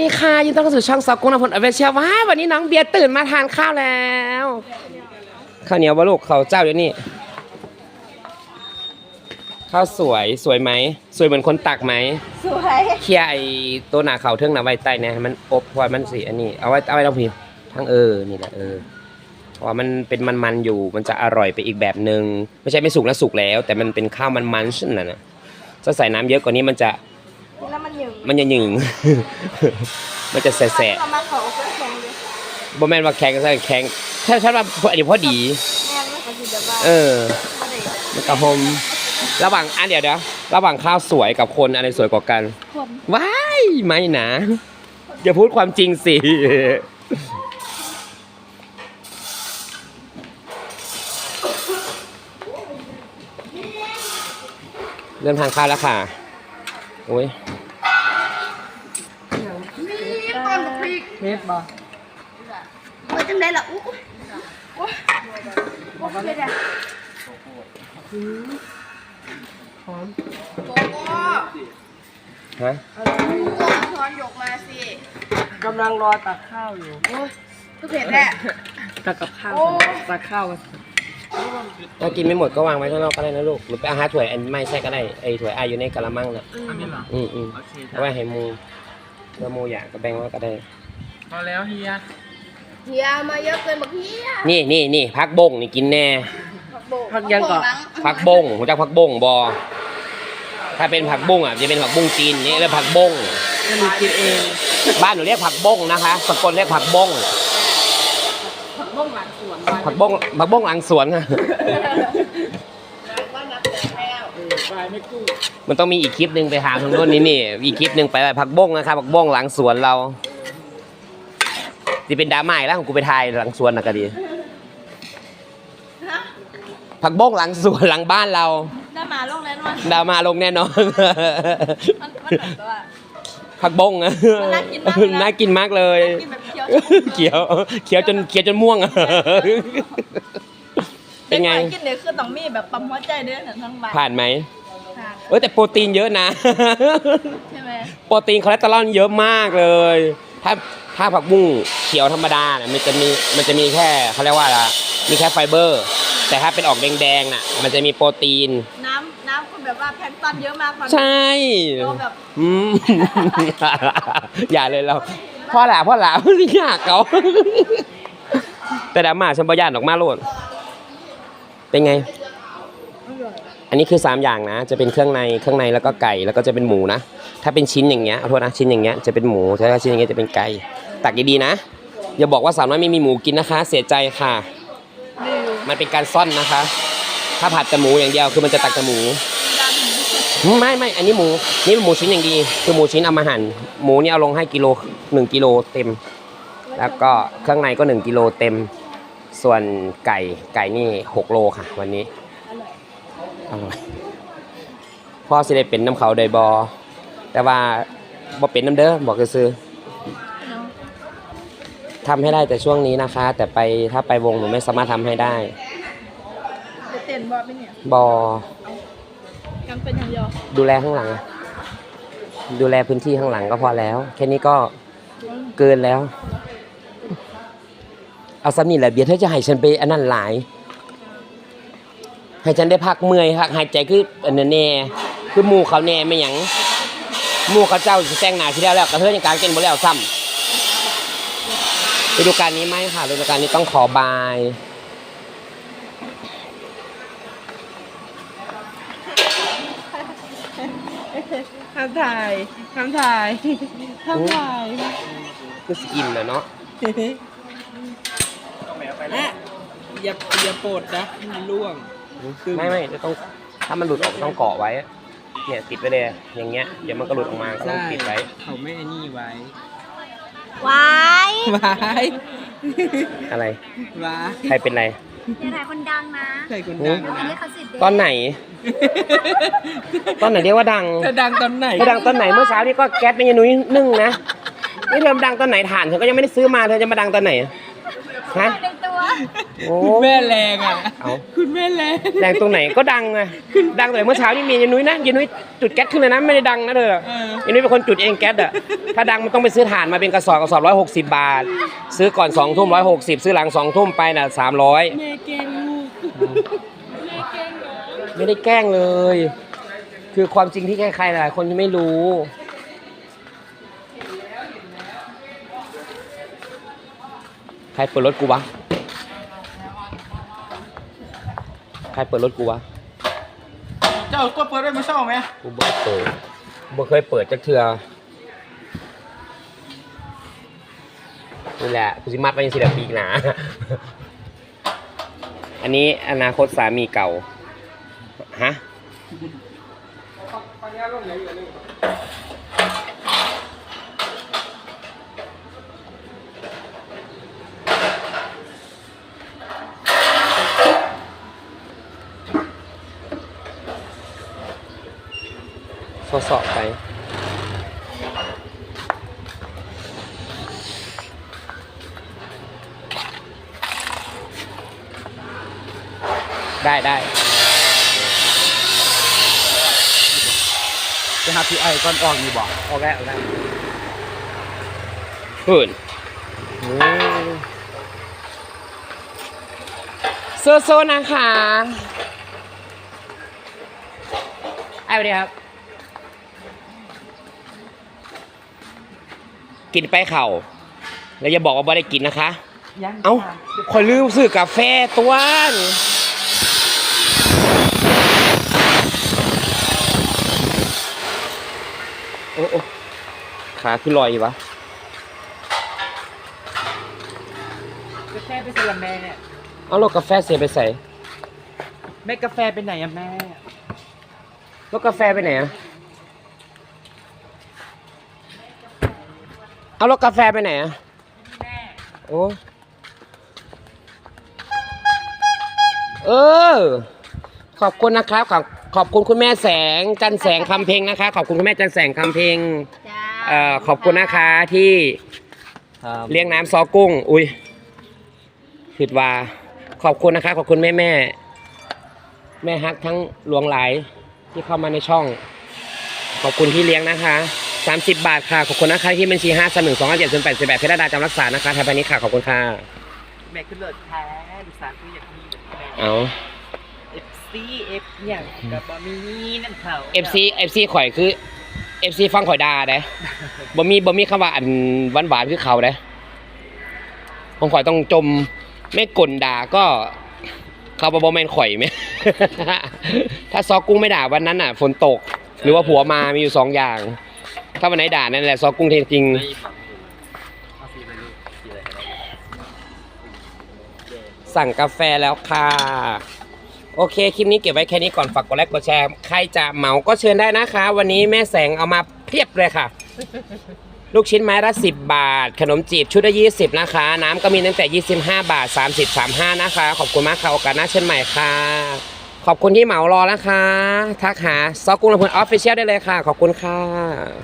ดีค่ะยินดีต้อนรับสู่ช่องซอกกุ้งนพลอเวเชียว้ายวันนี้น้องเบียร์ตื่นมาทานข้าวแล้วข้าวเหนียวบะลูกเขาวเจ้าเดี๋ยวนี้ข้าวสวยสวยไหมสวยเหมือนคนตักไหมสวยเคลียร์ไอ้ตัวหนาเขาเทิงหนาไว้ใต้เนี่ยให้มันอบเพราะว่ามันสีอันนี้เอาไว้เอาไว้ต้องพิมพ์ทั้งเออนี่แหละเออเพราะว่ามันเป็นมันๆอยู่มันจะอร่อยไปอีกแบบหนึ่งไม่ใช่ไม่สุกแล้วสุกแล้ว แต่มันเป็นข้าวมันๆใช่ไหมนะถ้าใส่น้ำเยอะกว่านี้มันจะ แล้วมันหยึงมันจะหยึง มันจะแสะเอามาเขาก็แข็งเลยๆบ่แม่นว่าแข็งก็ใช่แข็งถ้าฉันว่าอันนี้พอดี แม่งไม่ขอสิเดี๋ยวว่าเออ บ่ได้มันกระหมระหว่างอันเดี๋ยวเดี๋ยวระหว่างข้าวสวยกับคนอะไรสวยกว่ากัน คนว้ายไม่นะอย่าพูดความจริงสิ เริ่มทานข้าวแล้วค่ะ โอ้ย เม็ดบ่เปิดจังไดล่ะอู้อู้อู้เผ็ดอะหอมฮะช้อนยกมาสิกำลังรอตักข้าวอยู่ก็เผ็ดแหละตักกับข้าวโอ้ตักข้าวกันถ้ากินไม่หมดก็วางไว้ข้างนอกก็ได้นะลูกหรือไปเอาหาถ้วยอันไม่ใช่ก็ได้ไอ้ถ้วยอาอยู่ในกะละมังน่ะอันนี้เหรออืมอืมโอเคเอาไว้ให้หมูแล้วหมูอยากก็แบ่งไว้ก็ได้ พอแล้วเฮียเฮียมาเยอะเกินบักเฮียนี่นี่นี่พักบงนี่กินแน่ ผักโบพักยังก่อน ผักบงรู้จักผักบงบอถ้าเป็นผักบุ้งอะจะเป็นผักบุ้งจีนนี่เรียกผักบงจะมีกินเอง บ้านหนูเรียกผักบงนะคะสกลเรียกผักบงผักบ้งหลังสวนผักบงผักบงหลังสวนค่ะเออปลายไม่กู้มันต้องมีอีกคลิปหนึ่งไปหาทางโน้นนี่นี่อีกคลิปหนึ่งไปผักบงนะครับผักบงหลังสวนเรา ที่เป็นดราม่าอีกแล้วของกูไปถ่ายหลังสวนนะก็ดีผักบงหลังสวนหลังบ้านเรา ได้มาลงนั้นมันดราม่าลงแน่นอน มันมันแบบว่า ผักบงอะมันน่ากินมากเลยนะ น่ากินมากเลย กินแบบเคี้ยวเขียวเขียวจนเขียวจนม่วงอะเป็นไงกินเดี๋ยวคือต้องมีแบบปั๊มหัวใจด้วยนะทั้งบ่ายผ่านไหมค่ะเออแต่โปรตีนเยอะนะ ใช่ไหมโปรตีนคอเลสเตอรอลเยอะมากเลย ถ้า ถ้าผักบุ้งเขียวธรรมดาเนี่ยมันจะมีมันจะมีแค่เขาเรียกว่าอะไรมีแค่ไฟเบอร์ แต่ถ้าเป็นออกแดงๆน่ะ มันจะมีโปรตีน น้ำน้ำคือแบบว่าแพลงก์ตอนเยอะมากกว่าใช่ตัวแบบอืมอย่าเลยเราพ่อหล่าพ่อหล่าสิยากเขาแต่ดราม่าฉันบ่ย่านออกมาโลดเป็นไง อันนี้คือสามอย่างนะ จะเป็นเครื่องในเครื่องในแล้วก็ไก่แล้วก็จะเป็นหมูนะ ถ้าเป็นชิ้นอย่างเงี้ยเอาโทษนะชิ้นอย่างเงี้ยจะเป็นหมูถ้าชิ้นอย่างเงี้ยจะเป็นไก่ ตักดีๆนะ อย่าบอกว่าสาวน้อยไม่มีหมูกินนะคะ เสียใจค่ะ มันเป็นการซ่อนนะคะ ถ้าผัดแต่หมูอย่างเดียวคือมันจะตักแต่หมู ไม่ไม่อันนี้หมู นี่เป็นหมูชิ้นอย่างดี คือหมูชิ้นเอามาหั่น หมูนี่เอาลงให้กิโลหนึ่งกิโลเต็ม แล้วก็เครื่องในก็หนึ่งกิโลเต็ม ส่วนไก่ไก่นี่หกโลค่ะ วันนี้อร่อยพ่อสิได้เป็นน้ำเขาไดบอแต่ว่าบ่เป็นน้ำเด้อบอกซื้อๆ ทำให้ได้แต่ช่วงนี้นะคะ แต่ไปถ้าไปวงหนูไม่สามารถทำให้ได้จะเต้นบอดไหมเนี่ยบอกันเป็นอย่างเดียวดูแลข้างหลัง ดูแลพื้นที่ข้างหลังก็พอแล้ว แค่นี้ก็เกินแล้ว เอาซ้ำนี่แหละเบียร์เธอจะให้ฉันไปอันนั้นหลาย ให้ฉันได้พักเมื่อยพักหายใจคืออันนั้นแน่คือหมู่เขาแน่ไม่หยังหมู่เขาเจ้าสิแต่งหน้าที่แล้วแล้วกระเทยยังกลางเต้นบ่แล้วซ้ำ ฤดูกาลนี้ไม่ค่ะฤดูกาลนี้ต้องขอบาย ทำถ่ายทำถ่ายทำถ่ายคือสกินนะเนาะอะอย่าอย่าโปรดนะมันร่วง ไม่ไม่จะต้องถ้ามันหลุดออกต้องเกาะไว้ เนี่ยติดไว้เลย อย่างเงี้ย เดี๋ยวมันก็หลุดออกมาก็ต้ใช่องติดไว้ เขาไม่ไอ้นี่ไว้ วายไว้อะไรไว้ใครเป็นไร อย่าถ่ายคนดังนะใส่คนดังอันนะ นี้เขาสิทธิ์เด็กตอนไหน ตอนไหนเรียกว่าดังจะดังตอนไหน เธอดังตอนไหนเมื่อเช้านี่ก็แก๊สเป็นยานุ้ยนึ่งนะ นี่เธอดังตอนไหนถ่านเธอก็ยังไม่ได้ซื้อมาเธอจะมาดังตอนไหน ฮะในตัว โอ้คุณแม่แรงอะ เอาคุณแม่แรง แรงตรงไหนก็ดังไงดังแต่เมื่อเช้านี่มียายนุ้ยนะยายนุ้ยจุดแก๊สขึ้นเลยนะไม่ได้ดังนะเธอยายนุ้ยเป็นคนจุดเองแก๊สอะถ้าดังมันต้องไปซื้อถ่านมาเป็นกระสอบกระสอบร้อยหกสิบบาท ซื้อก่อนสองทุ่มร้อยหกสิบซื้อหลังสองทุ่มไปน่ะสามร้อยแม่แกล้งลูกแม่แกล้งน้องไม่ได้แกล้งเลย คือความจริงที่ใครๆหลายคนที่ไม่รู้ใครเปิดรถกูวะ ใครเปิดรถกูวะ เจ้าก็เปิดได้ไม่เศร้าไหมกูบ่เปิดกูบ่เคยเปิดจักเทือนี่แหละกูสิมัดไว้ยังสิละปีกหนา อันนี้อนาคตสามีเก่า ฮะ สอสอบไปได้ได้จะหาพี่ไอ้ก่อนออกนี่บอกออกแล้วออกแล้วหุ่นโซโซนะคะไอ้สวัสดีครับ กินไปเข่าแล้วอย่าบอกว่าไม่ได้กินนะคะ ยังเอ้าคอยลืมซื้อกาแฟตัวนี่โอ้โอ้ขาคือลอยอยู่วะ กาแฟไปใส่กับแม่เนี่ยเอารถกาแฟเสียไปใส่แม่กาแฟไปไหนอะแม่รถกาแฟไปไหนอะ เอารถกาแฟไปไหนอะโอ้เออ ขอบคุณนะครับ ขอบขอบคุณคุณแม่แสงจันแสงคำเพลงนะคะ ขอบคุณคุณแม่จันแสงคำเพลงจ้าเอ่อขอบคุณนะคะที่เลี้ยงน้ำซอกุ้ง อุ้ยผิดว่า ขอบคุณนะคะ ขอบคุณแม่แม่ แม่ฮักทั้งหลวงหลายที่เข้ามาในช่อง ขอบคุณที่เลี้ยงนะคะ 30 บาทค่ะ ขอบคุณนะคะที่บัญชี 5 3 1 2 5 7 0 8 8เพชรดาจำรักษานะคะไทยพาณิชย์ค่ะ ขอบคุณค่ะ แม่ขึ้นเลิศแท้ดิสานคืออยากมีแบบแม่เอา เอฟซีเอฟอย่างกับบะมีนั่นเขา FC FC ข่อยคือ FC ฟังข่อยด่าเด้ บ่มีบ่มีคำว่าอันหวานหวานๆคือเขาเด้ผมข่อยต้องจมไม่กลด่าก็เขาบ่บ่แม่นข่อยไหม ถ้าซอกุ้งไม่ด่าวันนั้นอะ ฝนตก หรือว่าผัวมามีอยู่สองอย่าง ถ้าวันไหนด่านั่นแหละซอกุ้งจริง สั่งกาแฟแล้วค่ะ โอเค คลิปนี้เก็บไว้แค่นี้ก่อนฝากกดไลค์กดแชร์ ใครจะเหมาก็เชิญได้นะคะ วันนี้แม่แสงเอามาเพียบเลยค่ะ ลูกชิ้นไม้ละ10 บาท ขนมจีบชุดละ20 นะคะ น้ำก็มีตั้งแต่ 25 บาท 30 35 นะคะ ขอบคุณมากค่ะโอกาสหน้าเชิญใหม่ค่ะ ขอบคุณที่เหมารอนะคะ ทักหาซอกุ้งลำพูนออฟฟิเชียลได้เลยค่ะ ขอบคุณค่ะ